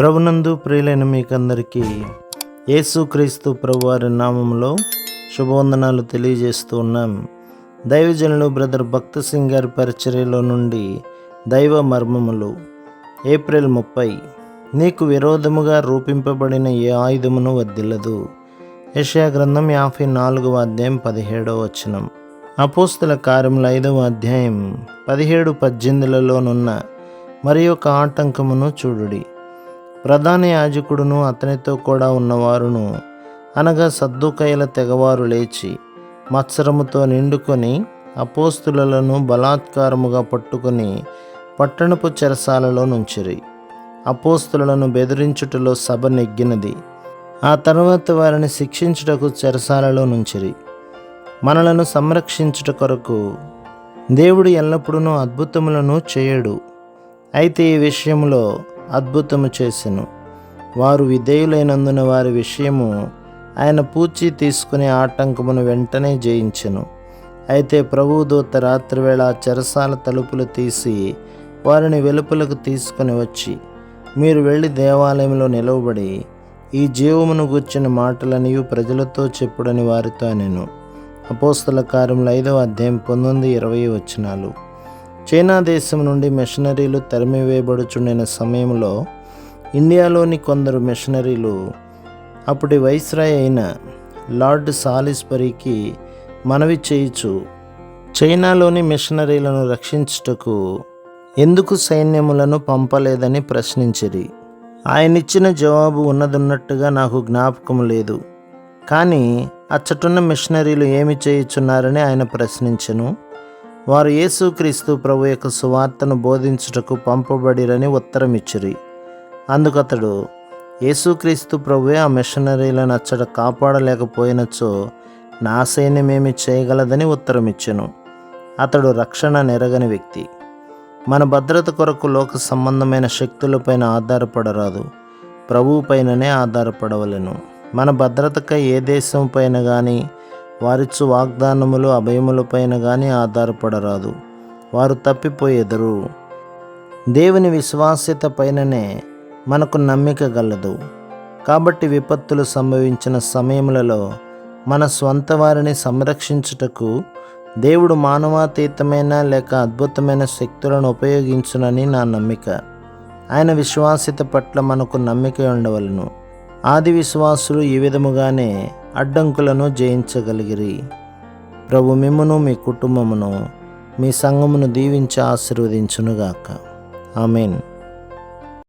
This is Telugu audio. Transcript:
ప్రభునందు ప్రియులైన మీకందరికీ యేసుక్రీస్తు ప్రభువారి నామంలో శుభవందనాలు తెలియజేస్తూ ఉన్నాం. దైవజనులు బ్రదర్ భక్త సింగ్ గారి పరిచర్యలో నుండి దైవ మర్మములు ఏప్రిల్ ముప్పై. నీకు విరోధముగా రూపింపబడిన ఏ ఆయుధమును వద్దిల్లదు. యెషయా గ్రంథం యాభై నాలుగవ అధ్యాయం పదిహేడవ వచనం. అపోస్తుల కార్యముల ఐదవ అధ్యాయం పదిహేడు పద్దెనిమిదిలలోనున్న మరి ఒక ఆటంకమును చూడుడి. ప్రధాన యాజకుడును అతనితో కూడా ఉన్నవారును. అనగా సద్దుకైల తెగవారు లేచి మత్సరముతో నిండుకొని అపోస్తులను బలాత్కారముగా పట్టుకొని పట్టణపు చెరసాలలో నుంచిరి. అపోస్తులను బెదిరించుటలో సభ నెగ్గినది. ఆ తర్వాత వారిని శిక్షించుటకు చెరసాలలో నుంచిరి. మనలను సంరక్షించుట కొరకు దేవుడు ఎల్లప్పుడూ అద్భుతములను చేయడు. అయితే ఈ విషయంలో అద్భుతము చేసెను. వారు విధేయులైనందున వారి విషయము ఆయన పూచి తీసుకునే ఆటంకమును వెంటనే జయించెను. అయితే ప్రభువు దూత రాత్రివేళ చెరసాల తలుపులు తీసి వారిని వెలుపలకు తీసుకొని వచ్చి మీరు వెళ్ళి దేవాలయంలో నిలవబడి ఈ జీవమును గుర్చిన మాటలనియు ప్రజలతో చెప్పుడని వారితో నేను అపోస్తల కార్యములు ఐదవ అధ్యాయం పంతొమ్మిది ఇరవై వచనాలు. చైనా దేశం నుండి మిషనరీలు తరిమివేయబడుచుండిన సమయంలో ఇండియాలోని కొందరు మిషనరీలు అప్పటి వైస్రాయ్ అయిన లార్డ్ సాలిస్బరీకి మనవి చేయుచు చైనాలోని మిషనరీలను రక్షించుటకు ఎందుకు సైన్యములను పంపలేదని ప్రశ్నించిరి. ఆయనిచ్చిన జవాబు ఉన్నదున్నట్టుగా నాకు జ్ఞాపకం లేదు. కానీ అచ్చటున్న మిషనరీలు ఏమి చేయుచున్నారని ఆయన ప్రశ్నించెను. వారు యేసుక్రీస్తు ప్రభు యొక్క సువార్తను బోధించుటకు పంపబడిరని ఉత్తరమిచ్చిరి. అందుకతడు యేసుక్రీస్తు ప్రభువే ఆ మిషనరీలను అచ్చట కాపాడలేకపోయినచో నా సైన్యమేమి చేయగలదని ఉత్తరమిచ్చెను. అతడు రక్షణ నెరగని వ్యక్తి. మన భద్రత కొరకు లోక సంబంధమైన శక్తులపైన ఆధారపడరాదు. ప్రభువు పైననే ఆధారపడవలెను. మన భద్రతకై ఏ దేశం పైన కానీ వారిచ్చు వాగ్దానములు అభయములపైన కానీ ఆధారపడరాదు. వారు తప్పిపోయేదరు. దేవుని విశ్వాస్యత పైననే మనకు నమ్మిక గలదు. కాబట్టి విపత్తులు సంభవించిన సమయములలో మన స్వంత వారిని సంరక్షించుటకు దేవుడు మానవాతీతమైన లేక అద్భుతమైన శక్తులను ఉపయోగించునని నా నమ్మిక. ఆయన విశ్వాసిత పట్ల మనకు నమ్మిక ఉండవలను. ఆది విశ్వాసులు ఈ విధముగానే అడ్డంకులను జయించగలిగిరి. ప్రభు మిమ్మను మీ కుటుంబమును మీ సంఘమును దీవించి ఆశీర్వదించునుగాక. ఆమెన్.